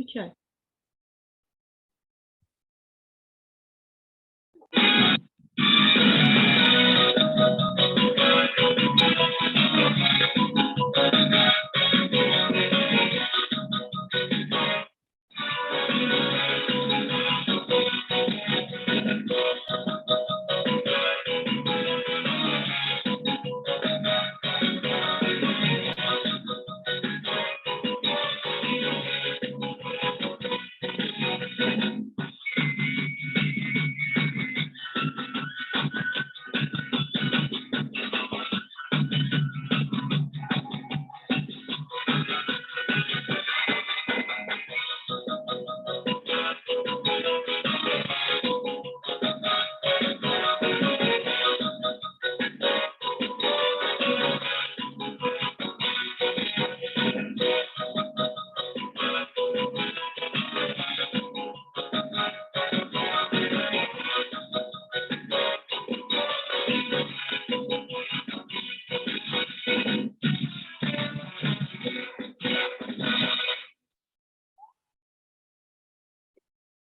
Включай.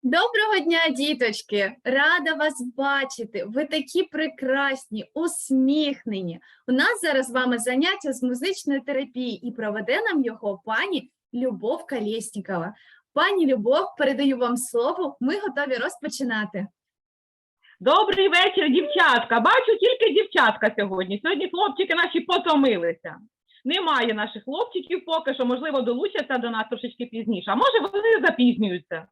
Доброго дня, діточки! Рада вас бачити. Ви такі прекрасні, усміхнені. У нас зараз з вами заняття з музичної терапії і проведе нам його пані Любов Колєснікова. Пані Любов, передаю вам слово. Ми готові розпочинати. Добрий вечір, дівчатка. Бачу тільки дівчатка сьогодні. Сьогодні хлопчики наші потомилися. Немає наших хлопчиків поки що, можливо, долучаться до нас трошечки пізніше, а може вони запізнюються.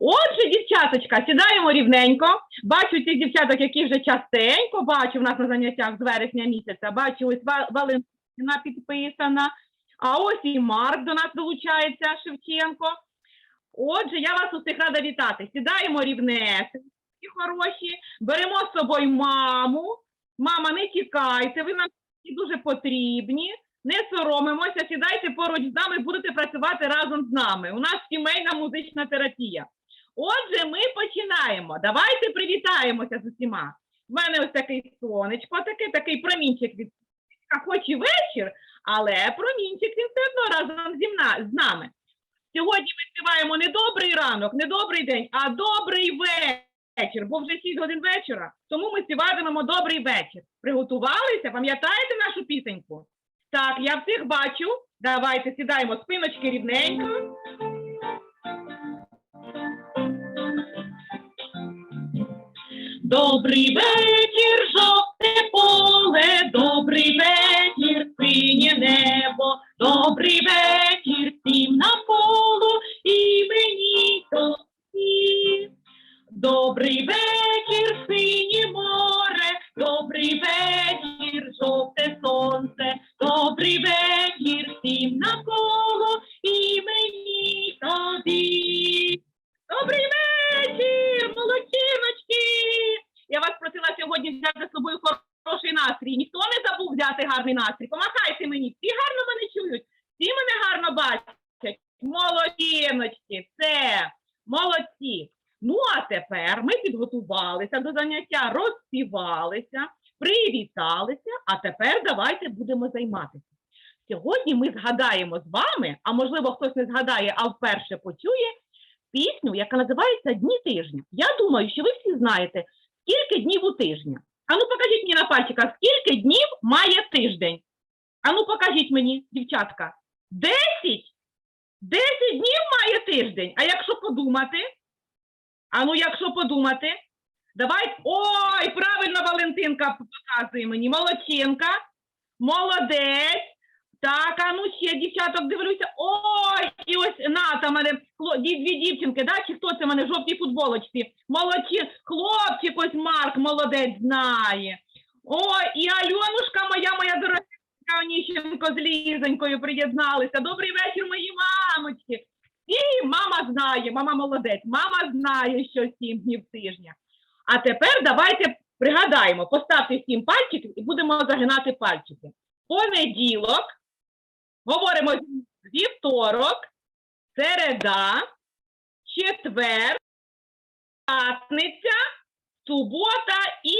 Отже, дівчаточка, сідаємо рівненько. Бачу цих дівчаток, які вже частенько бачу в нас на заняттях з вересня місяця. Бачу, ось Ва- Валентина підписана. А ось і Марк до нас долучається, Шевченко. Отже, я вас усіх рада вітати. Сідаємо рівнесенько, хороші, беремо з собою маму. Мама, не тікайте, ви нам дуже потрібні. Не соромимося, сідайте поруч з нами, будете працювати разом з нами. У нас сімейна музична терапія. Отже, ми починаємо. Давайте привітаємося з усіма. У мене ось такий сонечко, такий, такий промінчик від хоч і вечір, але промінчик він все одно разом зі мна- з нами. Сьогодні ми співаємо не добрий ранок, не добрий день, а добрий вечір, бо вже 6 годин вечора. Тому ми співатимемо добрий вечір. Приготувалися? Пам'ятаєте нашу пісеньку? Так, я всіх бачу. Давайте сідаємо спиночки рівненько. Добрий вечір, жовте поле, добрий вечір, бачать. Молодчиночки, це молодці. Ну а тепер ми підготувалися до заняття, розспівалися, привіталися, а тепер давайте будемо займатися. Сьогодні ми згадаємо з вами, а можливо хтось не згадає, а вперше почує, пісню, яка називається Дні тижня. Я думаю, що ви всі знаєте, скільки днів у тижня. Ану, покажіть мені на пальчиках, скільки днів має тиждень. Ану, покажіть мені, дівчатка. Десять? Десять днів має тиждень. А якщо подумати? Ану, якщо подумати, давай. Ой, правильно Валентинка показує мені. Молодчинка. Молодець. Так, а ну ще дівчаток дивлюся. Ой, і ось Ната мене дві дівчинки, да? Чи хто це мене в жовтій футболочці? Молодці, хлопчик ось Марк, молодець знає. Ой, і Альонушка моя, моя дорога Оніщенко з Лізонькою приєдналися. Добрий вечір, мої мамочки. І мама знає, мама молодець, мама знає, що сім днів тижня. А тепер давайте пригадаємо, поставте сім пальчиків і будемо загинати пальчики. Понеділок, говоримо вівторок, середа, четвер, п'ятниця, субота і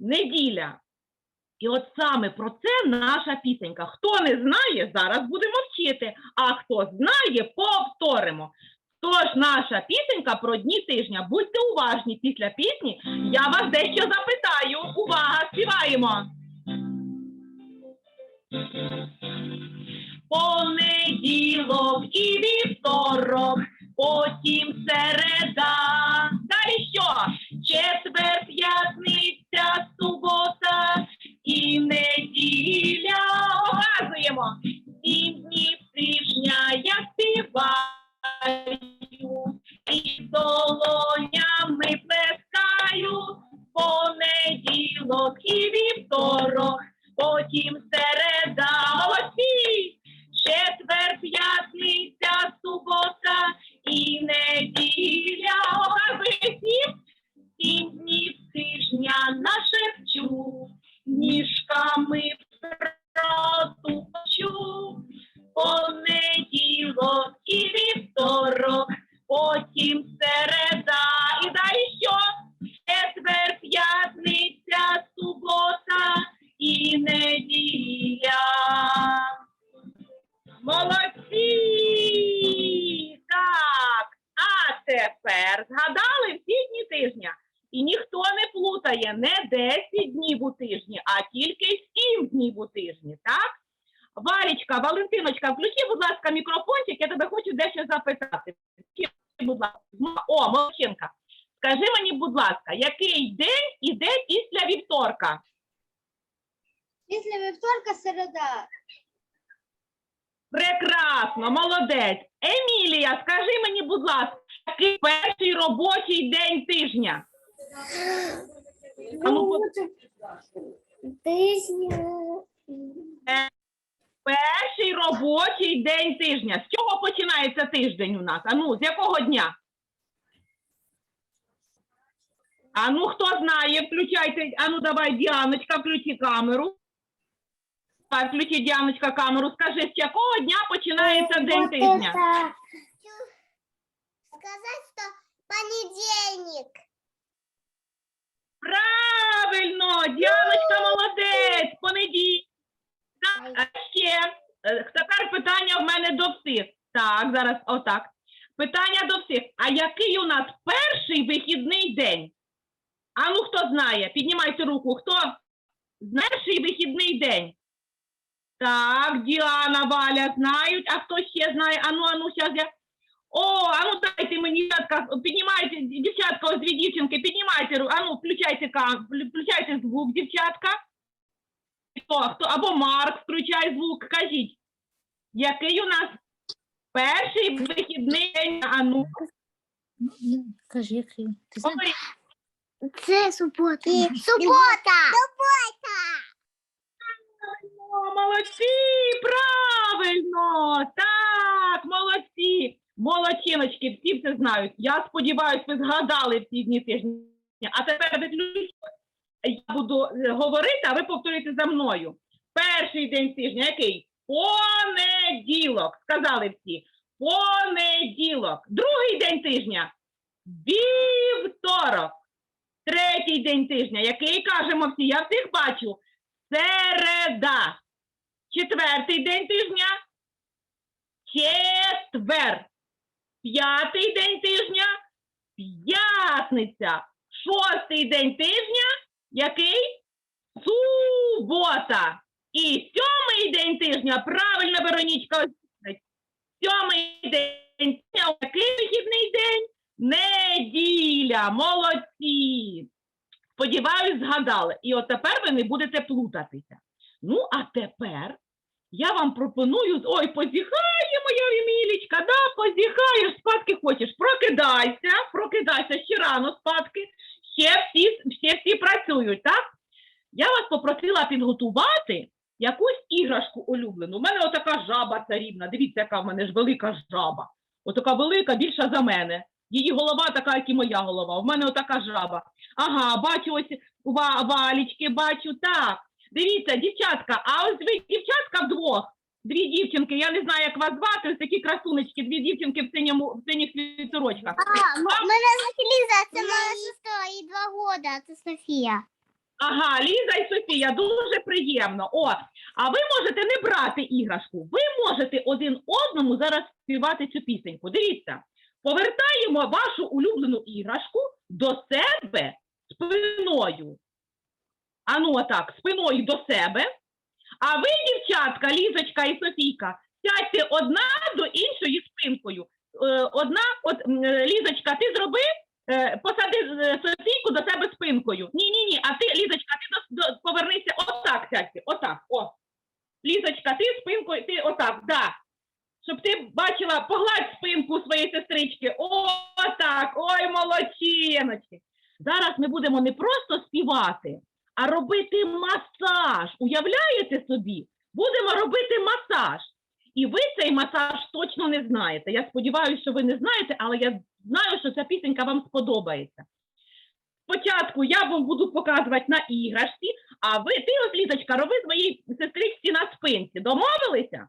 неділя. І от саме про це наша пісенька. Хто не знає, зараз будемо вчити, а хто знає, повторимо. Тож наша пісенька про дні тижня. Будьте уважні після пісні. Я вас дещо запитаю. Увага, співаємо. Понеділок і вівторок, потім середа. Далі що? Четвер, п'ятниця, субота і неділя. Оказуємо. Сім днів тижня я співаю, і долонями плескаю. Понеділок і вівторок, потім середа. Молодці! Валічка, Валентиночка, включи, будь ласка, мікрофончик, я тебе хочу дещо запитати. Включи, Будь ласка. О, Молодчинка. Скажи мені, будь ласка, який день іде після вівторка? Після вівторка середа. Прекрасно, молодець. Емілія, скажи мені, будь ласка, який перший робочий день тижня? А ну, Тижня. Перший робочий день тижня. З чого починається тиждень у нас? Ану, з якого дня? Ану, хто знає, включайте. Ану, давай, Діаночка, включи камеру. Так, включи, Діаночка, камеру. Скажи, з якого дня починається день тижня? Сказать, что понедельник. Правильно, Діаночка молодець, понеділок. А ще е, тепер питання в мене до всіх. Так, зараз отак. Питання до всіх. А який у нас перший вихідний день? А ну хто знає? Піднімайте руку. Хто? Перший вихідний день. Так, Діана, Валя знають. А хто ще знає? Ану, ану, зараз я. О, ану дайте мені, дівчатка, піднімайте, дівчатка, ось дві дівчинки, піднімайте, ру- ану, включайте включайте звук, дівчатка. Хто, хто, або Марк, включай звук, кажіть, який у нас перший вихідний день, ану, Кажи, який. Ти знаєш? говоріть. Це субота. Субота. Субота. О, молодці, правильно, так, молодці, молодчиночки, всі це знають. Я сподіваюся, ви згадали всі дні тижня. А тепер виключно я буду е, говорити, а ви повторюєте за мною. Перший день тижня який? Понеділок. Сказали всі. Понеділок. Другий день тижня. Вівторок. Третій день тижня. Який кажемо всі? Я всіх бачу. Середа. Четвертий день тижня. Четвер. П'ятий день тижня. П'ятниця. Шостий день тижня. Який? Субота. І сьомий день тижня. Правильно, Веронічка. Сьомий день тижня. Який вихідний день? Неділя. Молодці. Сподіваюсь, згадали. І от тепер ви не будете плутатися. Ну, а тепер я вам пропоную. Ой, позіхає моя Емілічка, да, позіхаєш, спадки хочеш. Прокидайся, прокидайся ще рано спадки. Ще всі, ще всі працюють, так? Я вас попросила підготувати якусь іграшку улюблену. У мене отака жаба царівна. Дивіться, яка в мене ж велика жаба. Отака велика, більша за мене. Її голова така, як і моя голова. У мене отака жаба. Ага, бачу ось валічки, бачу, так. Дивіться, дівчатка, а ось ви дівчатка вдвох. Дві дівчинки, я не знаю, як вас звати, ось такі красунечки, дві дівчинки в синьому в синіх світорочках. А, м- мене звати Ліза, це моя сестра, їй два года, це Софія. Ага, Ліза і Софія, дуже приємно. О, а ви можете не брати іграшку. Ви можете один одному зараз співати цю пісеньку. Дивіться, повертаємо вашу улюблену іграшку до себе спиною. Ану, отак, спиною до себе. А ви, дівчатка, Лізочка і Софійка, сядьте одна до іншої спинкою. Е, Одна, от е, Лізочка, ти зроби, е, посади Софійку до себе спинкою. Ні, ні, ні. А ти, Лізочка, ти до, до, повернися отак сядьте, отак. О. Лізочка, ти спинкою, ти отак, да. Щоб ти бачила, погладь спинку своєї сестрички. О, так, ой, молодчиночки. Зараз ми будемо не просто співати, а робити масаж. Уявляєте собі? Будемо робити масаж. І ви цей масаж точно не знаєте. Я сподіваюся, що ви не знаєте, але я знаю, що ця пісенька вам сподобається. Спочатку я вам буду показувати на іграшці, а ви, ти, ось, Лізочка, роби своїй сестричці на спинці. Домовилися?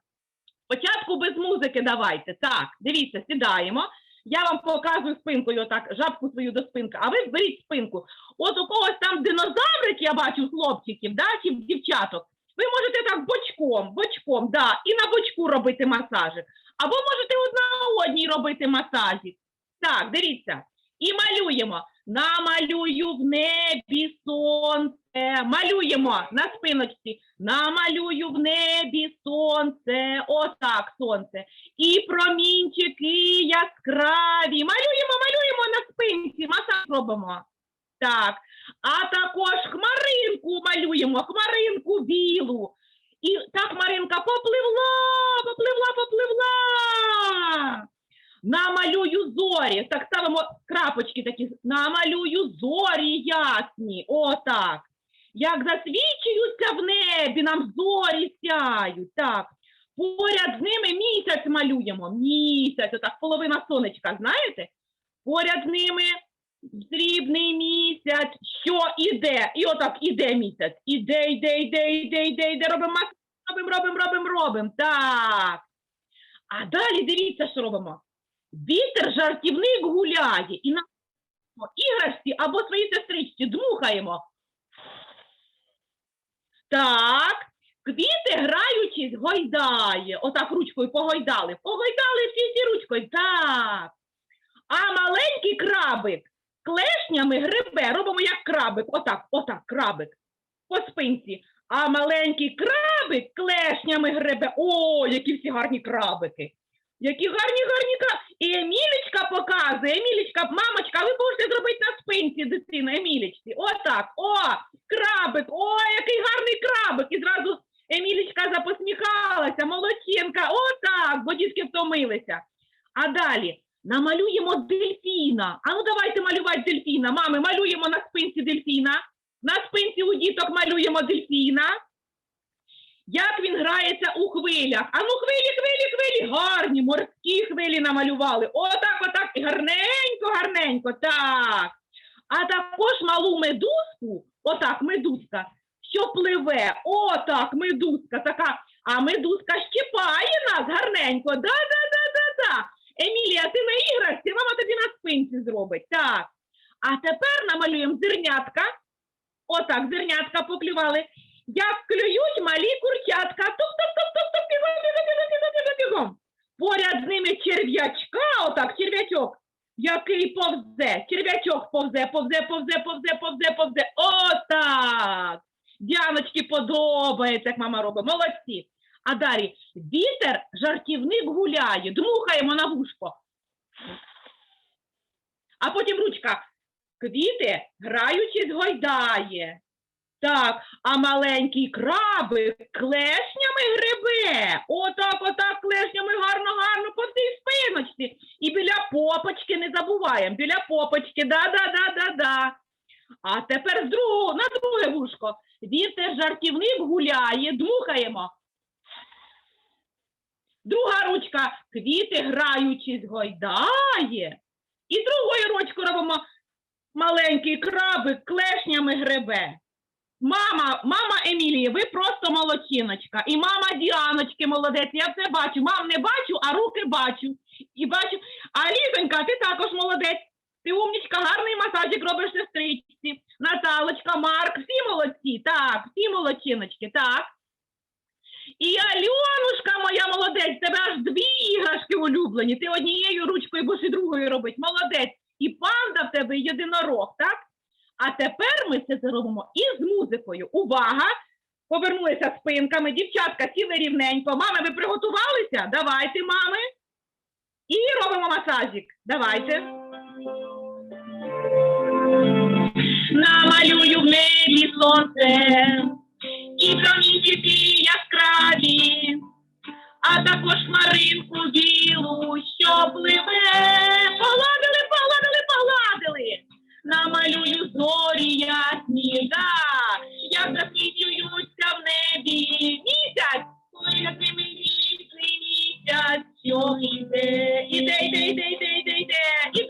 Спочатку без музики давайте. Так, дивіться, сідаємо. Я вам показую спинкою, так, жабку свою до спинки, а ви беріть спинку. От у когось там динозаврик, я бачу, хлопчиків, да, чи дівчаток. Ви можете так бочком, бочком, да, і на бочку робити масажі. Або можете одна одній робити масажі. Так, дивіться. І малюємо. Намалюю в небі сонце. Малюємо на спиночці. Намалюю в небі сонце. Отак сонце. І промінчики яскраві. Малюємо, малюємо на спинці. Масаж робимо. Так. А також хмаринку малюємо, хмаринку білу. І та хмаринка попливла, попливла, попливла. Намалюю зорі. Так ставимо крапочки такі. Намалюю зорі ясні. Отак. Як засвічуються в небі, нам зорі сяють. Так. Поряд з ними місяць малюємо. Місяць, отак, половина сонечка, знаєте? Поряд з ними срібний місяць, що іде. І отак іде місяць. Іде, йде, йде, йде, йде, йде. Робимо робимо, робимо, робимо, робимо. Так. А далі дивіться, що робимо. Вітер жартівник гуляє і на іграшці або своїй сестричці дмухаємо. Так, квіти граючись гойдає. Отак ручкою погойдали. Погойдали всі всі ручкою. Так. А маленький крабик клешнями грибе. Робимо як крабик. Отак, отак, крабик. По спинці. А маленький крабик клешнями гребе. О, які всі гарні крабики. Які гарні, гарні крабики. І Емілічка показує. Емілічка, мамочка, ви можете зробити на спинці дитину, Емілічці. Отак. О, крабик. О, який гарний крабик. І зразу Емілічка запосміхалася. Молодчинка. Отак, бо дітки втомилися. А далі намалюємо дельфіна. А ну давайте малювати дельфіна. Мами, малюємо на спинці дельфіна. На спинці у діток малюємо дельфіна. Як він грається у хвилях. А ну хвилі, хвилі, хвилі. Гарні, морські хвилі намалювали. Отак, отак. Гарненько, гарненько. Так. А також малу медузку, отак, медузка, що пливе. Отак, медузка така. А медузка щипає нас гарненько. Да, да, да, да, да. Емілія, ти на іграшці, мама тобі на спинці зробить. Так. А тепер намалюємо зернятка. Отак, зернятка поклювали. Як клюють малі курчатка. Туп-туп-туп-туп-туп, бігом, бігом, бігом, бігом. Поряд з ними черв'ячка, отак, черв'ячок, який повзе. Черв'ячок повзе, повзе, повзе, повзе, повзе, повзе. Отак. Діаночки подобається, як мама робить. Молодці. А далі вітер, жартівник гуляє, дмухаємо на вушко. А потім ручка. Квіти, граючись, гойдає. Так, а маленький крабик клешнями грибе. Отак, отак, клешнями гарно, гарно по всій спиночці. І біля попочки не забуваємо. Біля попочки, да-да-да-да-да. А тепер з другого, на друге вушко. Вітер жартівник гуляє, дмухаємо. Друга ручка квіти граючись гойдає. І другою ручкою робимо маленький крабик клешнями гребе. Мама, мама Емілії, ви просто молодчиночка. І мама Діаночки молодець. Я все бачу. Мам не бачу, а руки бачу. І бачу. А Лізонька, ти також молодець. Ти умнічка, гарний масажик робиш сестричці. Наталочка, Марк, всі молодці. Так, всі молодчиночки, так. І Альонушка моя молодець, тебе аж дві іграшки улюблені. Ти однією ручкою будеш і другою робить. Молодець. І панда в тебе єдинорог, так? А тепер ми це зробимо із музикою. Увага! Повернулися спинками. Дівчатка, сіли рівненько. Мами, ви приготувалися? Давайте, мами. І робимо масажик. Давайте. Намалюю в небі сонце і промінчики яскраві, а також хмаринку білу, що пливе. Намалюю зорі ясні, да, як засвічуються в небі місяць, ой, який місяць, місяць, що йде, іде, іде, іде, іде, іде, іде.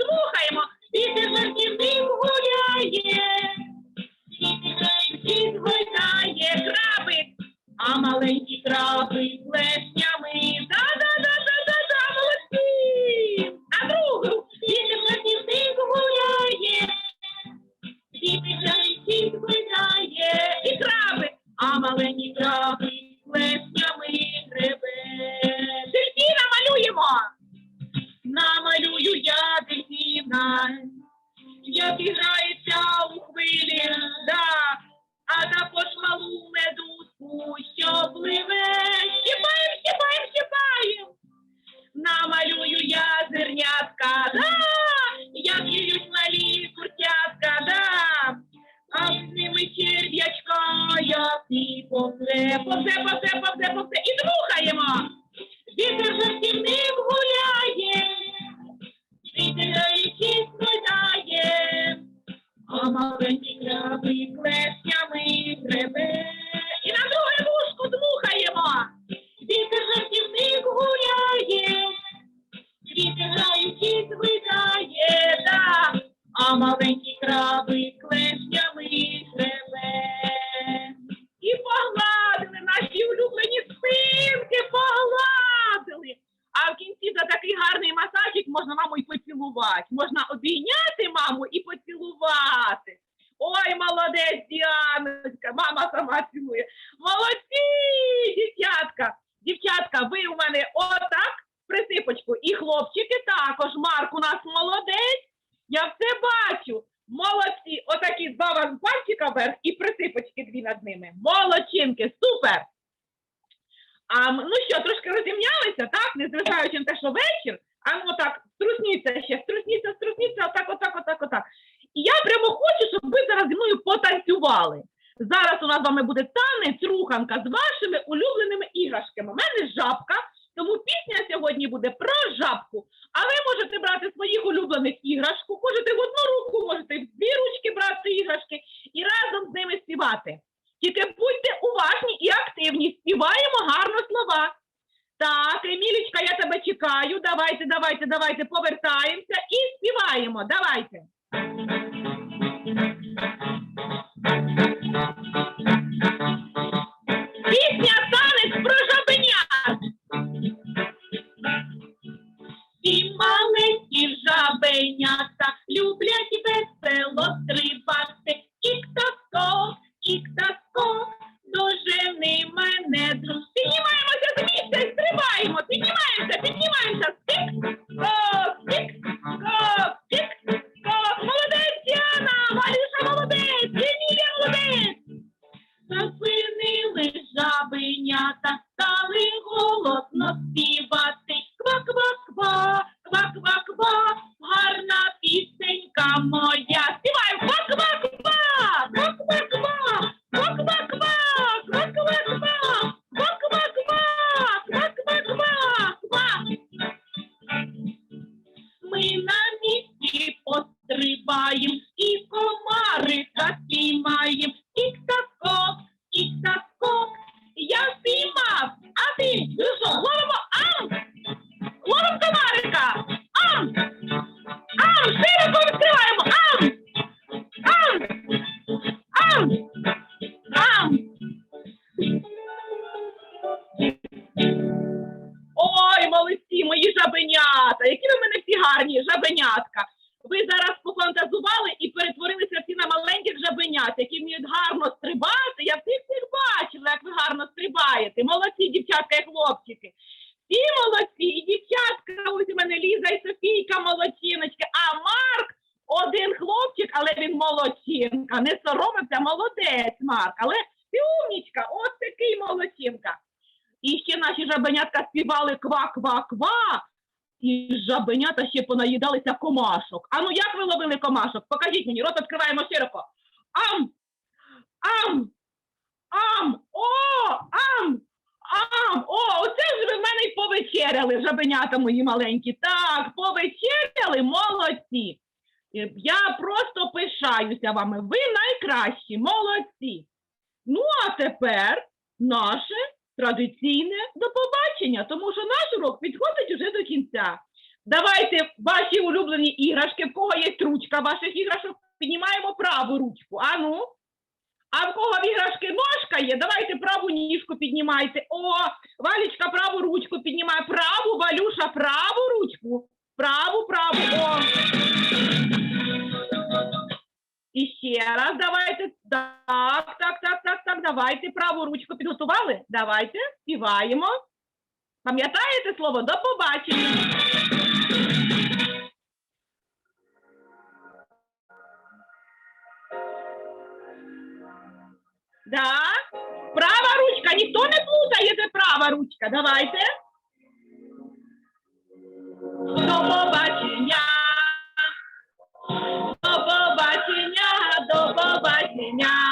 А маленькі ви у мене отак, присипочку. І хлопчики також. Марк у нас молодець. Я все бачу. Молодці. Отакі два вас пальчика вверх і присипочки дві над ними. Молодчинки, супер. А, ну що, трошки розімнялися, так? Незважаючи на те, що вечір. А ну так, струсніться ще, струсніться, струсніться, отак, отак, отак, отак. І я прямо хочу, щоб ви зараз зі мною потанцювали. Зараз у нас з вами буде танець, руханка з вашими улюбленими іграшками. У мене жабка, тому пісня сьогодні буде про жабку. А ви можете брати своїх улюблених іграшку, можете в одну руку, можете в дві ручки брати іграшки і разом з ними співати. Тільки будьте уважні і активні, співаємо гарно слова. Так, Емілічка, я тебе чекаю. Давайте, давайте, давайте повертаємося і співаємо. Давайте. Thank you. Жабенята, стали голосно співати. гарні жабенятка. Ви зараз пофантазували і перетворилися всі на маленьких жабенят, які вміють гарно стрибати. Я всіх всіх бачила, як ви гарно стрибаєте. Молодці, дівчатка і хлопчики. Всі молодці, і дівчатка, ось у мене Ліза і Софійка молодчиночки, а Марк один хлопчик, але він молодчинка. Не соромився, молодець, Марк. Але ти умнічка, ось такий молодчинка. І ще наші жабенятка співали ква-ква-ква жабенята ще понаїдалися комашок. А ну як ви ловили комашок? Покажіть мені, рот відкриваємо широко. Ам! Ам! Ам! О! Ам! Ам! О, оце ж ви в мене й повечеряли, жабенята мої маленькі. Так, повечеряли, молодці. Е, Я просто пишаюся вами. Ви найкращі, молодці. Ну, а тепер наше традиційне до побачення, тому що наш урок підходить уже до кінця. Давайте ваші улюблені іграшки, в кого є ручка ваших іграшок, піднімаємо праву ручку. А ну. А в кого в іграшки ножка є, давайте праву ніжку піднімайте. О, Валічка праву ручку піднімає. Праву, Валюша, праву ручку. Праву, праву. О. І ще раз давайте. Так, так, так, так, так. Давайте праву ручку підготували. Давайте співаємо. Пам'ятаєте слово? До побачення. Да. Права ручка, ніхто не плутає, де права ручка. Давайте. До побачення. До побачення, до побачення.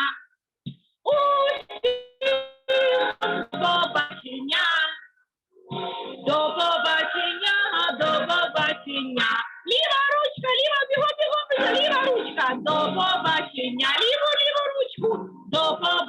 Побачення, ліву, ліву ручку. До побачення,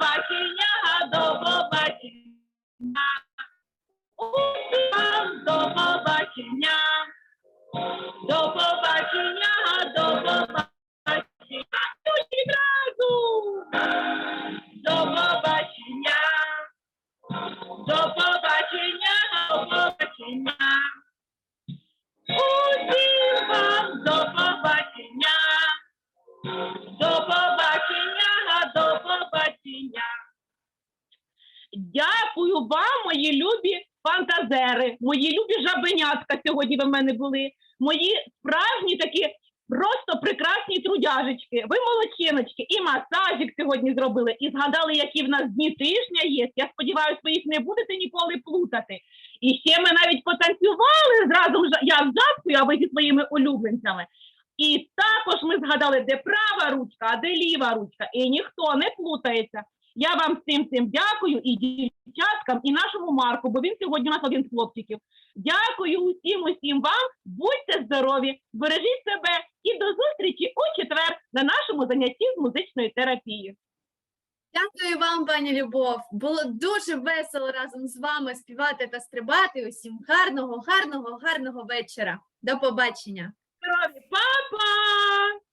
мене були. Мої справжні такі просто прекрасні трудяжечки. Ви молодчиночки, і масажик сьогодні зробили, і згадали, які в нас дні тижня є. Я сподіваюся, ви їх не будете ніколи плутати. І ще ми навіть потанцювали зразу ж- я з а ви зі своїми улюбленцями. І також ми згадали, де права ручка, а де ліва ручка. І ніхто не плутається. Я вам всім цим дякую і дівчаткам, і нашому Марку, бо він сьогодні у нас один з хлопчиків. Дякую усім, усім вам. Будьте здорові, бережіть себе і до зустрічі у четвер на нашому занятті з музичної терапії. Дякую вам, пані Любов. Було дуже весело разом з вами співати та стрибати. Усім гарного, гарного, гарного вечора. До побачення. Здорові, па-па!